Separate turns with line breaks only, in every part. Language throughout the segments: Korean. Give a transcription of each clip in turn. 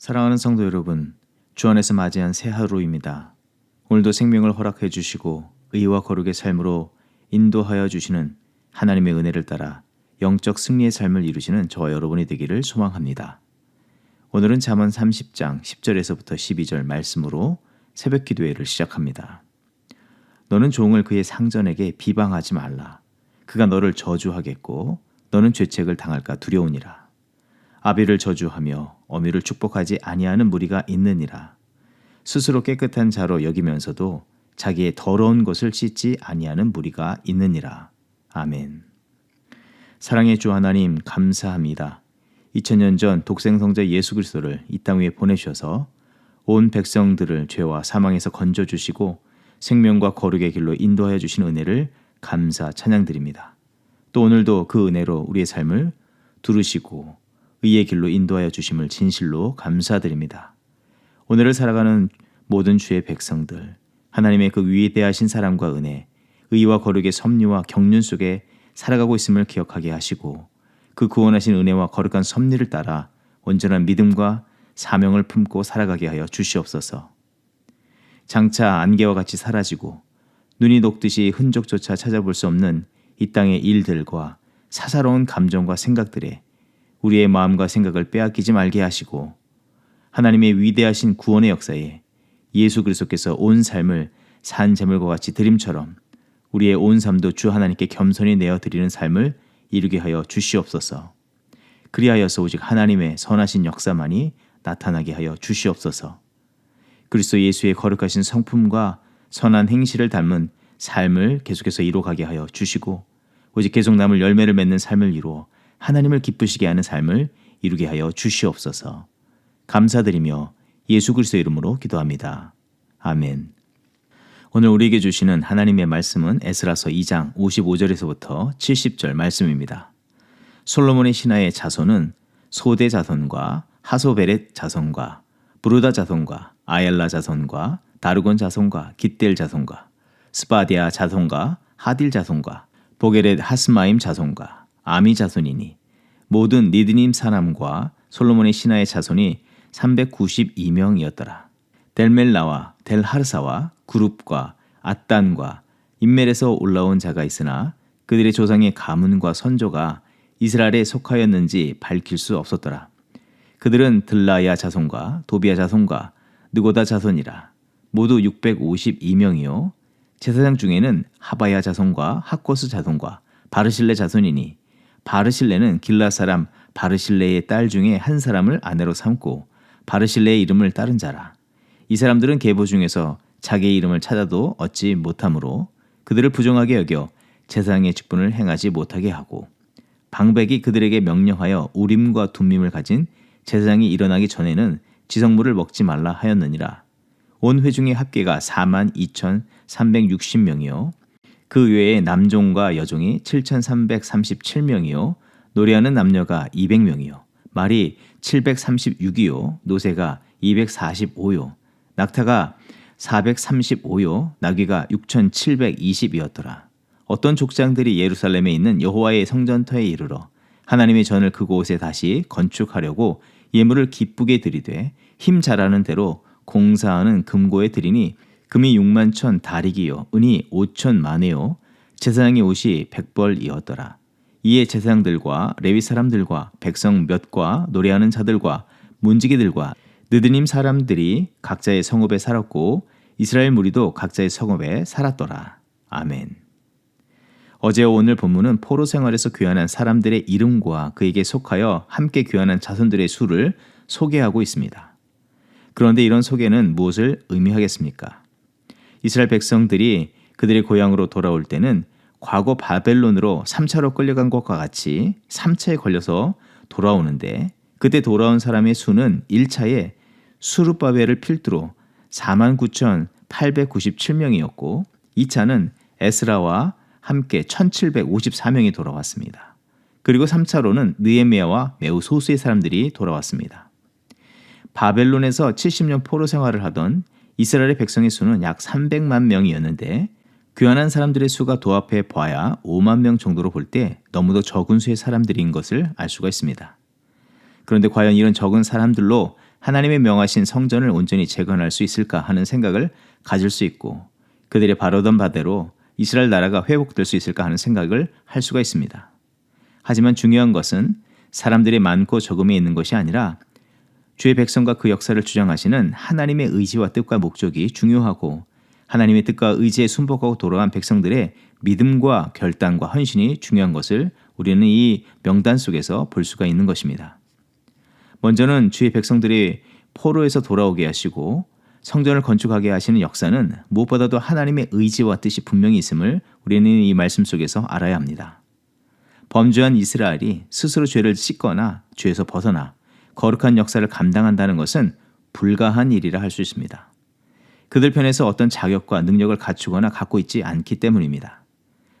사랑하는 성도 여러분, 주 안에서 맞이한 새 하루입니다. 오늘도 생명을 허락해 주시고 의와 거룩의 삶으로 인도하여 주시는 하나님의 은혜를 따라 영적 승리의 삶을 이루시는 저와 여러분이 되기를 소망합니다. 오늘은 잠언 30장 10절에서부터 12절 말씀으로 새벽 기도회를 시작합니다. 너는 종을 그의 상전에게 비방하지 말라. 그가 너를 저주하겠고 너는 죄책을 당할까 두려우니라. 아비를 저주하며 어미를 축복하지 아니하는 무리가 있느니라. 스스로 깨끗한 자로 여기면서도 자기의 더러운 것을 씻지 아니하는 무리가 있느니라. 아멘. 사랑의 주 하나님 감사합니다. 2000년 전 독생성자 예수 그리스도를 이 땅 위에 보내셔서 온 백성들을 죄와 사망에서 건져 주시고 생명과 거룩의 길로 인도하여 주신 은혜를 감사 찬양드립니다. 또 오늘도 그 은혜로 우리의 삶을 두르시고 의의 길로 인도하여 주심을 진실로 감사드립니다. 오늘을 살아가는 모든 주의 백성들, 하나님의 그 위대하신 사랑과 은혜, 의와 거룩의 섭리와 경륜 속에 살아가고 있음을 기억하게 하시고 그 구원하신 은혜와 거룩한 섭리를 따라 온전한 믿음과 사명을 품고 살아가게 하여 주시옵소서. 장차 안개와 같이 사라지고 눈이 녹듯이 흔적조차 찾아볼 수 없는 이 땅의 일들과 사사로운 감정과 생각들에 우리의 마음과 생각을 빼앗기지 말게 하시고 하나님의 위대하신 구원의 역사에 예수 그리스도께서 온 삶을 산 제물과 같이 드림처럼 우리의 온 삶도 주 하나님께 겸손히 내어 드리는 삶을 이루게 하여 주시옵소서. 그리하여서 오직 하나님의 선하신 역사만이 나타나게 하여 주시옵소서. 그리스도 예수의 거룩하신 성품과 선한 행실을 닮은 삶을 계속해서 이루어가게 하여 주시고 오직 계속 남을 열매를 맺는 삶을 이루어 하나님을 기쁘시게 하는 삶을 이루게 하여 주시옵소서. 감사드리며 예수 그리스도 이름으로 기도합니다. 아멘. 오늘 우리에게 주시는 하나님의 말씀은 에스라서 2장 55절에서부터 70절 말씀입니다. 솔로몬의 신하의 자손은 소대 자손과 하소베렛 자손과 브루다 자손과 아엘라 자손과 다르곤 자손과 깃델 자손과 스바디아 자손과 하딜 자손과 보게렛 하스마임 자손과 아미 자손이니 모든 니드님 사람과 솔로몬의 신하의 자손이 392명이었더라. 델멜라와 델하르사와 그룹과 아단과 인멜에서 올라온 자가 있으나 그들의 조상의 가문과 선조가 이스라엘에 속하였는지 밝힐 수 없었더라. 그들은 들라야 자손과 도비아 자손과 느고다 자손이라 모두 652명이요 제사장 중에는 하바야 자손과 하코스 자손과 바르실레 자손이니 바르실레는 길라 사람 바르실레의 딸 중에 한 사람을 아내로 삼고 바르실레의 이름을 따른 자라. 이 사람들은 계보 중에서 자기의 이름을 찾아도 얻지 못하므로 그들을 부정하게 여겨 제사장의 직분을 행하지 못하게 하고 방백이 그들에게 명령하여 우림과 둠밈을 가진 제사장이 일어나기 전에는 지성물을 먹지 말라 하였느니라. 온 회중의 합계가 4만 2,360명이요. 그 외에 남종과 여종이 7,337명이요. 노래하는 남녀가 200명이요. 말이 736이요. 노새가 245요. 낙타가 435요. 나귀가 6,720이었더라. 어떤 족장들이 예루살렘에 있는 여호와의 성전터에 이르러 하나님의 전을 그곳에 다시 건축하려고 예물을 기쁘게 드리되 힘 잘하는 대로 공사하는 금고에 드리니 금이 6만 천 다리기요. 은이 5천 만에요. 제사장의 옷이 백벌이었더라. 이에 제사장들과 레위 사람들과 백성 몇과 노래하는 자들과 문지기들과 느드님 사람들이 각자의 성읍에 살았고 이스라엘 무리도 각자의 성읍에 살았더라. 아멘. 어제와 오늘 본문은 포로 생활에서 귀환한 사람들의 이름과 그에게 속하여 함께 귀환한 자손들의 수를 소개하고 있습니다. 그런데 이런 소개는 무엇을 의미하겠습니까? 이스라엘 백성들이 그들의 고향으로 돌아올 때는 과거 바벨론으로 3차로 끌려간 것과 같이 3차에 걸려서 돌아오는데 그때 돌아온 사람의 수는 1차에 수르바벨을 필두로 49,897명이었고 2차는 에스라와 함께 1754명이 돌아왔습니다. 그리고 3차로는 느에미아와 매우 소수의 사람들이 돌아왔습니다. 바벨론에서 70년 포로 생활을 하던 이스라엘의 백성의 수는 약 300만 명이었는데 귀환한 사람들의 수가 도합해 봐야 5만 명 정도로 볼 때 너무도 적은 수의 사람들인 것을 알 수가 있습니다. 그런데 과연 이런 적은 사람들로 하나님의 명하신 성전을 온전히 재건할 수 있을까 하는 생각을 가질 수 있고 그들의 바라던 바대로 이스라엘 나라가 회복될 수 있을까 하는 생각을 할 수가 있습니다. 하지만 중요한 것은 사람들이 많고 적음이 있는 것이 아니라 주의 백성과 그 역사를 주장하시는 하나님의 의지와 뜻과 목적이 중요하고 하나님의 뜻과 의지에 순복하고 돌아간 백성들의 믿음과 결단과 헌신이 중요한 것을 우리는 이 명단 속에서 볼 수가 있는 것입니다. 먼저는 주의 백성들이 포로에서 돌아오게 하시고 성전을 건축하게 하시는 역사는 무엇보다도 하나님의 의지와 뜻이 분명히 있음을 우리는 이 말씀 속에서 알아야 합니다. 범죄한 이스라엘이 스스로 죄를 씻거나 죄에서 벗어나 거룩한 역사를 감당한다는 것은 불가한 일이라 할 수 있습니다. 그들 편에서 어떤 자격과 능력을 갖추거나 갖고 있지 않기 때문입니다.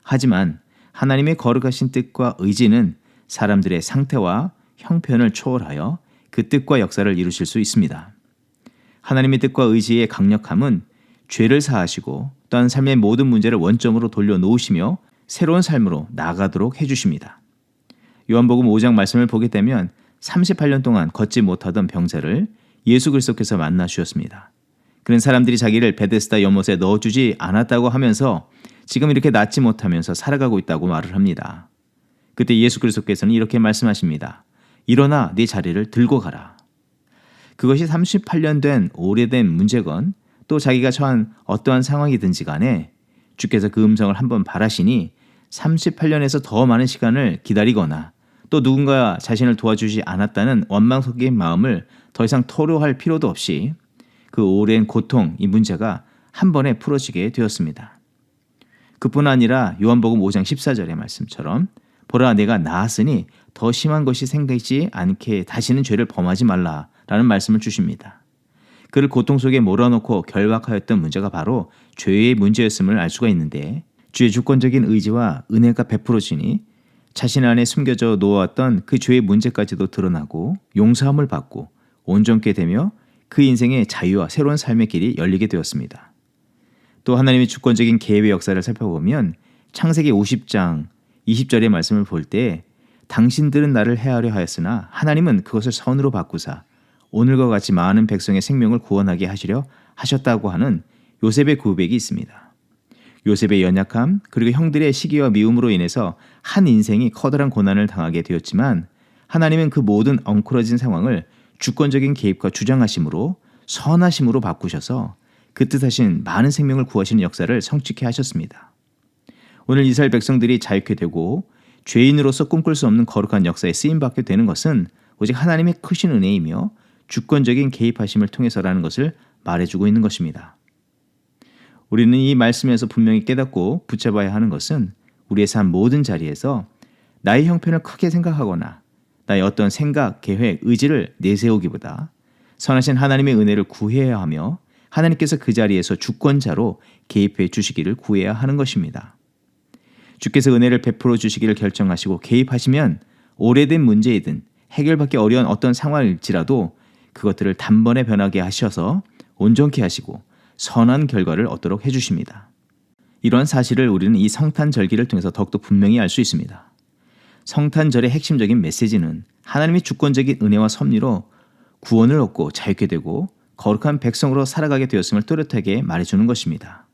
하지만 하나님의 거룩하신 뜻과 의지는 사람들의 상태와 형편을 초월하여 그 뜻과 역사를 이루실 수 있습니다. 하나님의 뜻과 의지의 강력함은 죄를 사하시고 또한 삶의 모든 문제를 원점으로 돌려놓으시며 새로운 삶으로 나가도록 해주십니다. 요한복음 5장 말씀을 보게 되면 38년 동안 걷지 못하던 병자를 예수 그리스도께서 만나 주셨습니다. 그런 사람들이 자기를 베데스다 연못에 넣어주지 않았다고 하면서 지금 이렇게 낫지 못하면서 살아가고 있다고 말을 합니다. 그때 예수 그리스도께서는 이렇게 말씀하십니다. 일어나 네 자리를 들고 가라. 그것이 38년 된 오래된 문제건 또 자기가 처한 어떠한 상황이든지 간에 주께서 그 음성을 한번 바라시니 38년에서 더 많은 시간을 기다리거나 또 누군가 자신을 도와주지 않았다는 원망 섞인 마음을 더 이상 토로할 필요도 없이 그 오랜 고통, 이 문제가 한 번에 풀어지게 되었습니다. 그뿐 아니라 요한복음 5장 14절의 말씀처럼 보라 내가 나았으니 더 심한 것이 생기지 않게 다시는 죄를 범하지 말라라는 말씀을 주십니다. 그를 고통 속에 몰아넣고 결박하였던 문제가 바로 죄의 문제였음을 알 수가 있는데 주의 주권적인 의지와 은혜가 베풀어지니 자신 안에 숨겨져 놓았던 그 죄의 문제까지도 드러나고 용서함을 받고 온전케 되며 그 인생의 자유와 새로운 삶의 길이 열리게 되었습니다. 또 하나님의 주권적인 계획의 역사를 살펴보면 창세기 50장 20절의 말씀을 볼 때 당신들은 나를 해하려 하였으나 하나님은 그것을 선으로 바꾸사 오늘과 같이 많은 백성의 생명을 구원하게 하시려 하셨다고 하는 요셉의 고백이 있습니다. 요셉의 연약함 그리고 형들의 시기와 미움으로 인해서 한 인생이 커다란 고난을 당하게 되었지만 하나님은 그 모든 엉클어진 상황을 주권적인 개입과 주장하심으로 선하심으로 바꾸셔서 그 뜻하신 많은 생명을 구하시는 역사를 성취케 하셨습니다. 오늘 이스라엘 백성들이 자유케 되고 죄인으로서 꿈꿀 수 없는 거룩한 역사에 쓰임 받게 되는 것은 오직 하나님의 크신 은혜이며 주권적인 개입하심을 통해서라는 것을 말해주고 있는 것입니다. 우리는 이 말씀에서 분명히 깨닫고 붙잡아야 하는 것은 우리의 삶 모든 자리에서 나의 형편을 크게 생각하거나 나의 어떤 생각, 계획, 의지를 내세우기보다 선하신 하나님의 은혜를 구해야 하며 하나님께서 그 자리에서 주권자로 개입해 주시기를 구해야 하는 것입니다. 주께서 은혜를 베풀어 주시기를 결정하시고 개입하시면 오래된 문제이든 해결받기 어려운 어떤 상황일지라도 그것들을 단번에 변하게 하셔서 온전케 하시고 선한 결과를 얻도록 해주십니다. 이러한 사실을 우리는 이 성탄절기를 통해서 더욱더 분명히 알 수 있습니다. 성탄절의 핵심적인 메시지는 하나님의 주권적인 은혜와 섭리로 구원을 얻고 자유케 되고 거룩한 백성으로 살아가게 되었음을 또렷하게 말해주는 것입니다.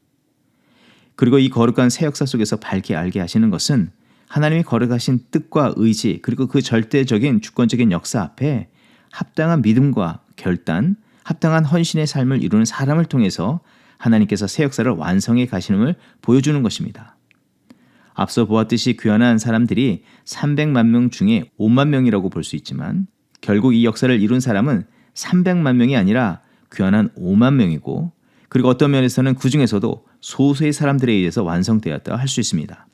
그리고 이 거룩한 새 역사 속에서 밝게 알게 하시는 것은 하나님이 거룩하신 뜻과 의지 그리고 그 절대적인 주권적인 역사 앞에 합당한 믿음과 결단, 합당한 헌신의 삶을 이루는 사람을 통해서 하나님께서 새 역사를 완성해 가시는을 보여주는 것입니다. 앞서 보았듯이 귀환한 사람들이 300만 명 중에 5만 명이라고 볼 수 있지만 결국 이 역사를 이룬 사람은 300만 명이 아니라 귀환한 5만 명이고 그리고 어떤 면에서는 그 중에서도 소수의 사람들에 의해서 완성되었다 할 수 있습니다.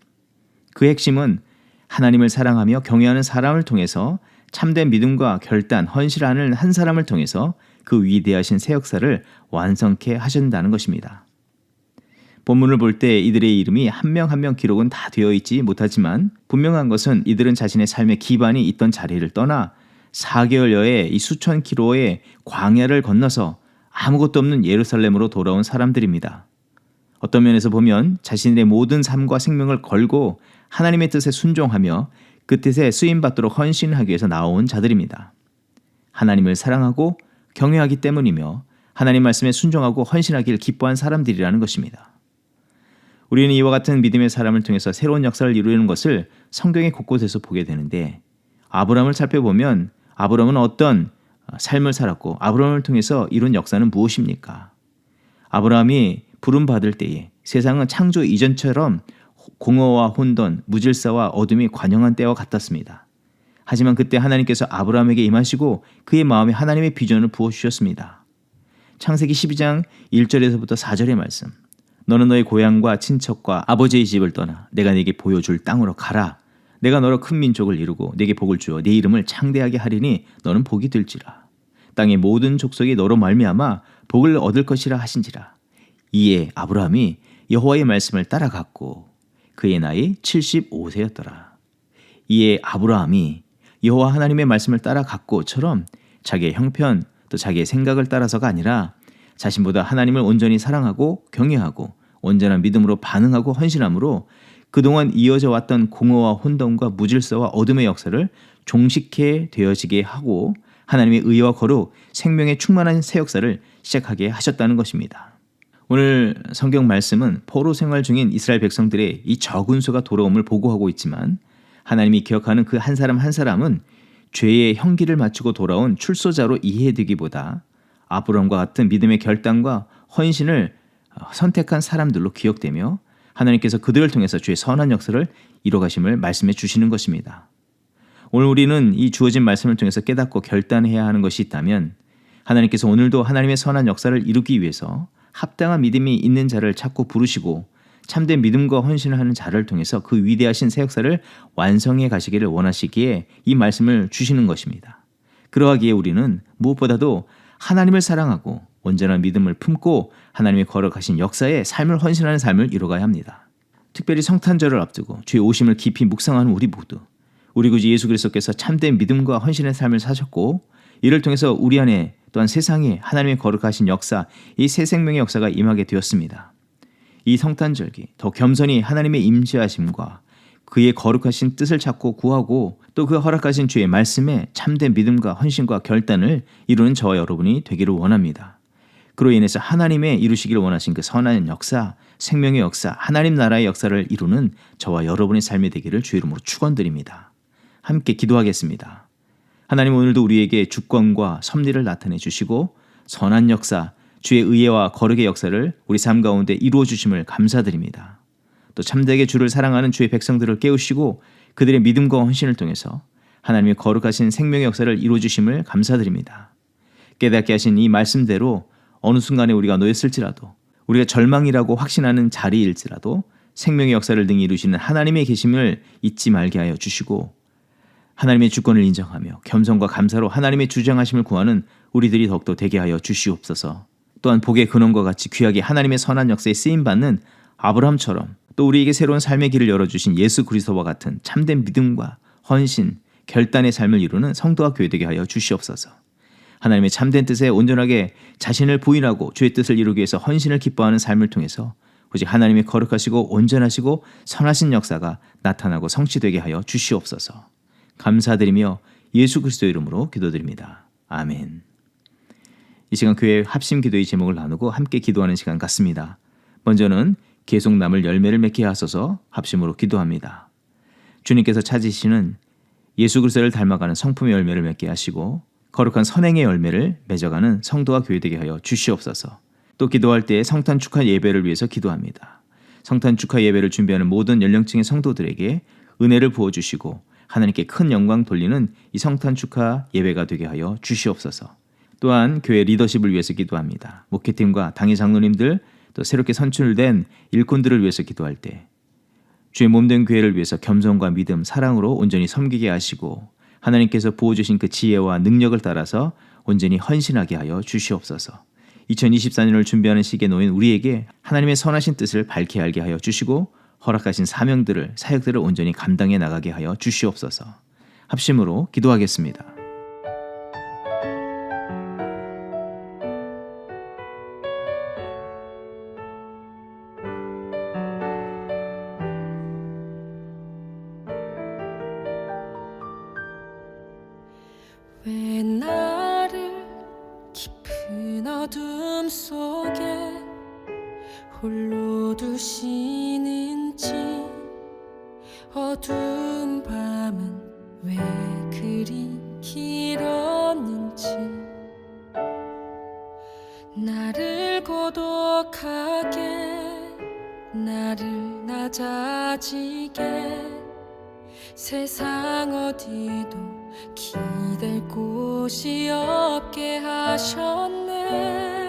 그 핵심은 하나님을 사랑하며 경외하는 사람을 통해서 참된 믿음과 결단, 헌실하는 한 사람을 통해서 그 위대하신 새 역사를 완성케 하신다는 것입니다. 본문을 볼 때 이들의 이름이 한명 한 명 기록은 다 되어 있지 못하지만 분명한 것은 이들은 자신의 삶의 기반이 있던 자리를 떠나 4개월여의 이 수천 킬로의 광야를 건너서 아무것도 없는 예루살렘으로 돌아온 사람들입니다. 어떤 면에서 보면 자신의 모든 삶과 생명을 걸고 하나님의 뜻에 순종하며 그 뜻에 쓰임 받도록 헌신하기 위해서 나온 자들입니다. 하나님을 사랑하고 경외하기 때문이며 하나님 말씀에 순종하고 헌신하기를 기뻐한 사람들이라는 것입니다. 우리는 이와 같은 믿음의 사람을 통해서 새로운 역사를 이루는 것을 성경의 곳곳에서 보게 되는데 아브라함을 살펴보면 아브라함은 어떤 삶을 살았고 아브라함을 통해서 이룬 역사는 무엇입니까? 아브라함이 부름 받을 때에 세상은 창조 이전처럼 공허와 혼돈, 무질서와 어둠이 관영한 때와 같았습니다. 하지만 그때 하나님께서 아브라함에게 임하시고 그의 마음에 하나님의 비전을 부어 주셨습니다. 창세기 12장 1절에서부터 4절의 말씀. 너는 너의 고향과 친척과 아버지의 집을 떠나 내가 네게 보여줄 땅으로 가라. 내가 너로 큰 민족을 이루고 네게 복을 주어 네 이름을 창대하게 하리니 너는 복이 될지라. 땅의 모든 족속이 너로 말미암아 복을 얻을 것이라 하신지라. 이에 아브라함이 여호와의 말씀을 따라갔고 그의 나이 75세였더라. 이에 아브라함이 여호와 하나님의 말씀을 따라갔고처럼 자기의 형편 또 자기의 생각을 따라서가 아니라 자신보다 하나님을 온전히 사랑하고 경외하고 온전한 믿음으로 반응하고 헌신함으로 그동안 이어져 왔던 공허와 혼돈과 무질서와 어둠의 역사를 종식해 되어지게 하고 하나님의 의와 거룩, 생명의 충만한 새 역사를 시작하게 하셨다는 것입니다. 오늘 성경 말씀은 포로 생활 중인 이스라엘 백성들의 이 적은 수가 돌아옴을 보고하고 있지만 하나님이 기억하는 그 한 사람 한 사람은 죄의 형기를 맞추고 돌아온 출소자로 이해되기보다 아브람과 같은 믿음의 결단과 헌신을 선택한 사람들로 기억되며 하나님께서 그들을 통해서 주의 선한 역사를 이뤄가심을 말씀해 주시는 것입니다. 오늘 우리는 이 주어진 말씀을 통해서 깨닫고 결단해야 하는 것이 있다면 하나님께서 오늘도 하나님의 선한 역사를 이루기 위해서 합당한 믿음이 있는 자를 찾고 부르시고 참된 믿음과 헌신을 하는 자를 통해서 그 위대하신 새 역사를 완성해 가시기를 원하시기에 이 말씀을 주시는 것입니다. 그러하기에 우리는 무엇보다도 하나님을 사랑하고 온전한 믿음을 품고 하나님의 거룩하신 역사에 삶을 헌신하는 삶을 이뤄가야 합니다. 특별히 성탄절을 앞두고 주의 오심을 깊이 묵상하는 우리 모두 우리 구주 예수 그리스도께서 참된 믿음과 헌신의 삶을 사셨고 이를 통해서 우리 안에 또한 세상에 하나님의 거룩하신 역사, 이 새 생명의 역사가 임하게 되었습니다. 이 성탄절기 더 겸손히 하나님의 임재하심과 그의 거룩하신 뜻을 찾고 구하고 또 그 허락하신 주의 말씀에 참된 믿음과 헌신과 결단을 이루는 저와 여러분이 되기를 원합니다. 그로 인해서 하나님의 이루시기를 원하신 그 선한 역사, 생명의 역사, 하나님 나라의 역사를 이루는 저와 여러분의 삶이 되기를 주 이름으로 축원드립니다. 함께 기도하겠습니다. 하나님 오늘도 우리에게 주권과 섭리를 나타내 주시고 선한 역사, 주의 의회와 거룩의 역사를 우리 삶 가운데 이루어 주심을 감사드립니다. 또 참되게 주를 사랑하는 주의 백성들을 깨우시고 그들의 믿음과 헌신을 통해서 하나님의 거룩하신 생명의 역사를 이루어 주심을 감사드립니다. 깨닫게 하신 이 말씀대로 어느 순간에 우리가 놓였을지라도 우리가 절망이라고 확신하는 자리일지라도 생명의 역사를 등에 이루시는 하나님의 계심을 잊지 말게 하여 주시고 하나님의 주권을 인정하며 겸손과 감사로 하나님의 주장하심을 구하는 우리들이 더욱더 되게 하여 주시옵소서. 또한 복의 근원과 같이 귀하게 하나님의 선한 역사에 쓰임 받는 아브라함처럼 또 우리에게 새로운 삶의 길을 열어주신 예수 그리스도와 같은 참된 믿음과 헌신, 결단의 삶을 이루는 성도와 교회 되게 하여 주시옵소서. 하나님의 참된 뜻에 온전하게 자신을 부인하고 주의 뜻을 이루기 위해서 헌신을 기뻐하는 삶을 통해서 오직 하나님의 거룩하시고 온전하시고 선하신 역사가 나타나고 성취되게 하여 주시옵소서. 감사드리며 예수 그리스도 이름으로 기도드립니다. 아멘. 이 시간 교회 합심 기도의 제목을 나누고 함께 기도하는 시간 같습니다. 먼저는 계속 남을 열매를 맺게 하소서 합심으로 기도합니다. 주님께서 찾으시는 예수 그리스도를 닮아가는 성품의 열매를 맺게 하시고 거룩한 선행의 열매를 맺어가는 성도와 교회 되게 하여 주시옵소서. 또 기도할 때 성탄 축하 예배를 위해서 기도합니다. 성탄 축하 예배를 준비하는 모든 연령층의 성도들에게 은혜를 부어 주시고 하나님께 큰 영광 돌리는 이 성탄 축하 예배가 되게 하여 주시옵소서. 또한 교회 리더십을 위해서 기도합니다. 목회팀과 당의 장로님들 또 새롭게 선출된 일꾼들을 위해서 기도할 때 주의 몸된 교회를 위해서 겸손과 믿음, 사랑으로 온전히 섬기게 하시고 하나님께서 부어 주신 그 지혜와 능력을 따라서 온전히 헌신하게 하여 주시옵소서. 2024년을 준비하는 시기에 놓인 우리에게 하나님의 선하신 뜻을 밝게 알게 하여 주시고 허락하신 사명들을 사역들을 온전히 감당해 나가게 하여 주시옵소서. 합심으로 기도하겠습니다.
나를 낮아지게. 세상 어디도 기댈 곳이 없게 하셨네.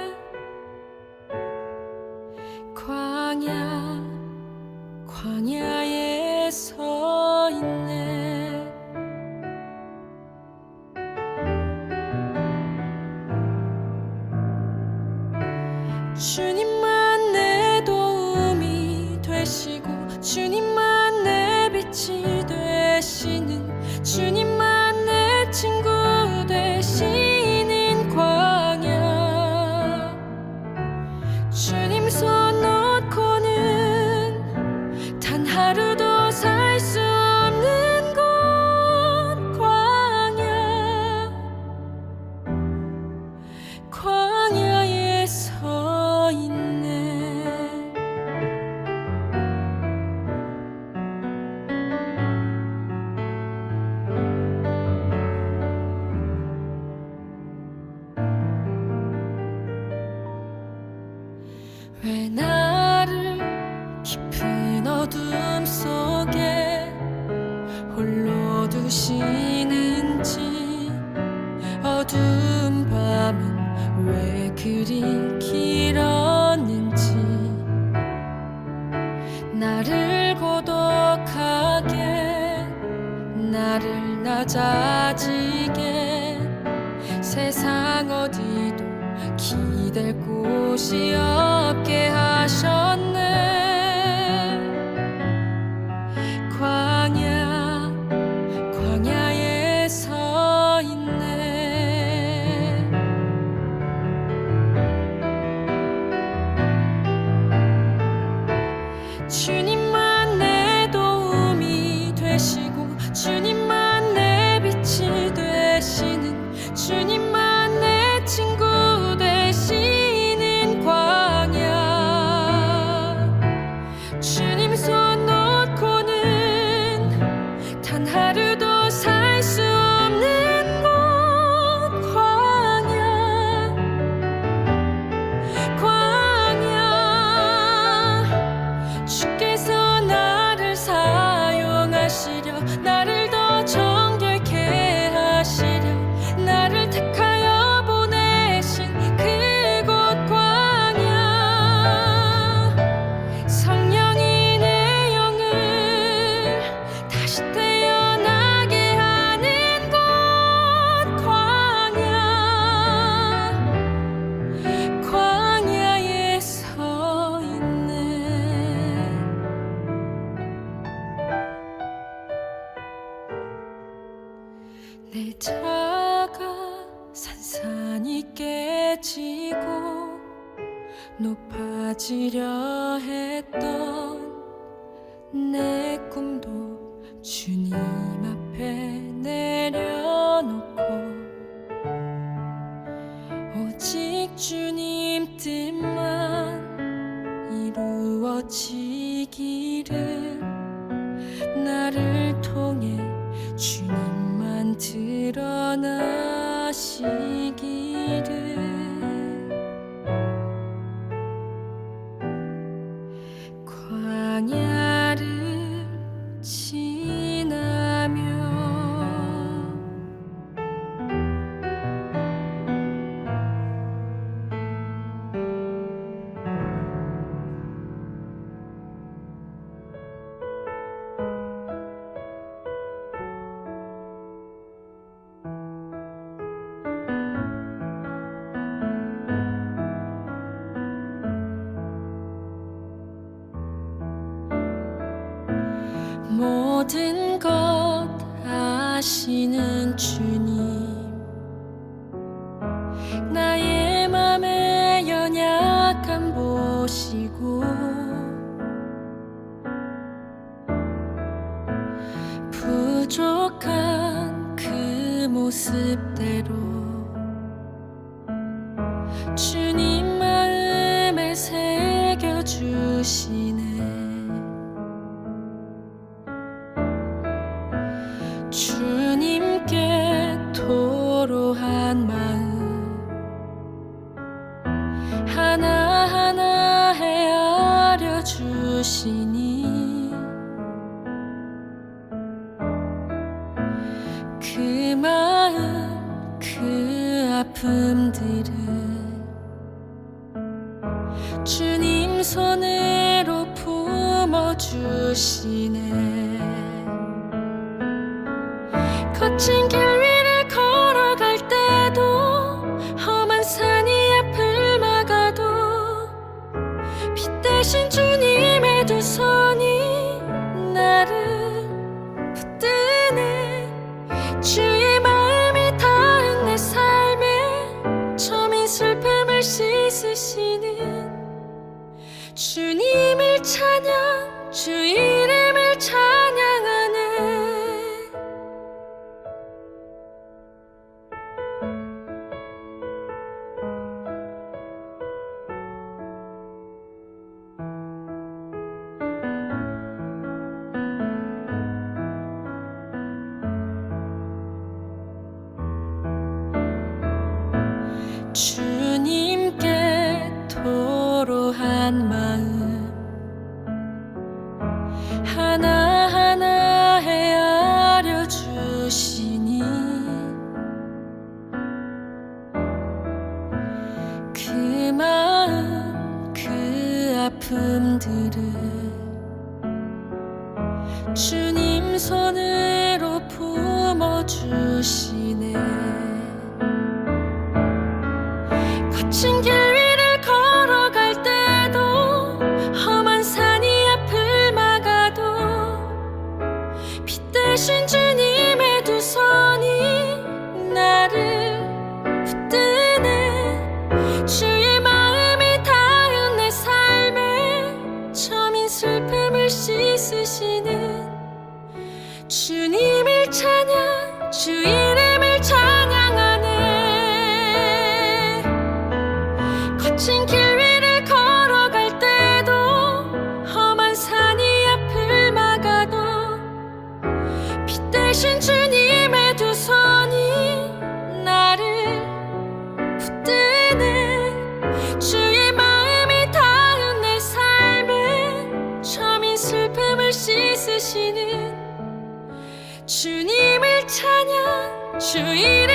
찾아지게. 세상 어디도 기댈 곳이여. 也。 나의 맘에 연약함 보시고 부족한 그 모습 아픔들을 주님 손으로 품어 주시네. 대신 주님의 두 손이 나를 붙드네 주의 마음이 닿은 내 삶에 처음인 슬픔을 씻으시는 주님을 찬양 주의